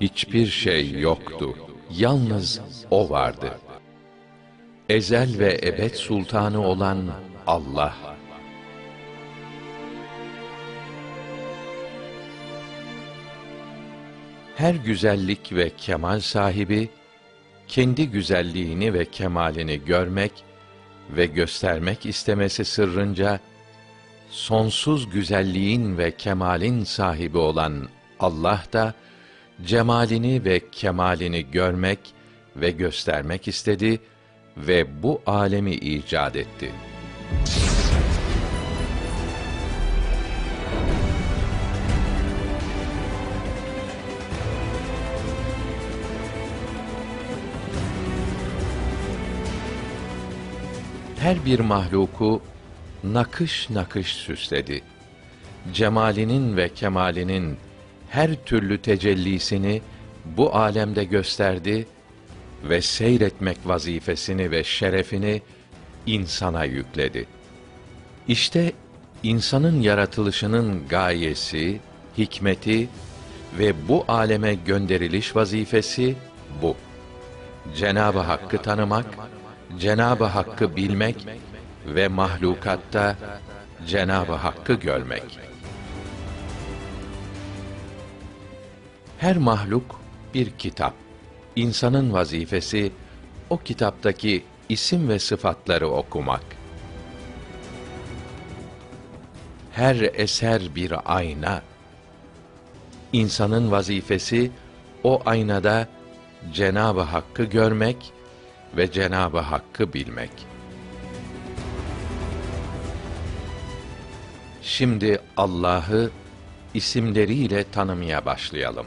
hiçbir şey yoktu. Yalnız o vardı. Ezel ve ebed sultanı olan Allah. Her güzellik ve kemal sahibi kendi güzelliğini ve kemalini görmek ve göstermek istemesi sırrınca sonsuz güzelliğin ve kemalin sahibi olan Allah da cemalini ve kemalini görmek ve göstermek istedi ve bu alemi icat etti. Her bir mahluku nakış nakış süsledi. Cemalinin ve kemalinin her türlü tecellisini bu alemde gösterdi ve seyretmek vazifesini ve şerefini insana yükledi. İşte insanın yaratılışının gayesi, hikmeti ve bu aleme gönderiliş vazifesi bu. Cenabı Hakk'ı tanımak, Cenabı Hakk'ı bilmek ve mahlukatta Cenabı Hakk'ı görmek. Her mahluk bir kitap. İnsanın vazifesi o kitaptaki isim ve sıfatları okumak. Her eser bir ayna. İnsanın vazifesi o aynada Cenabı Hakk'ı görmek ve Cenabı Hakk'ı bilmek. Şimdi Allah'ı isimleriyle tanımaya başlayalım.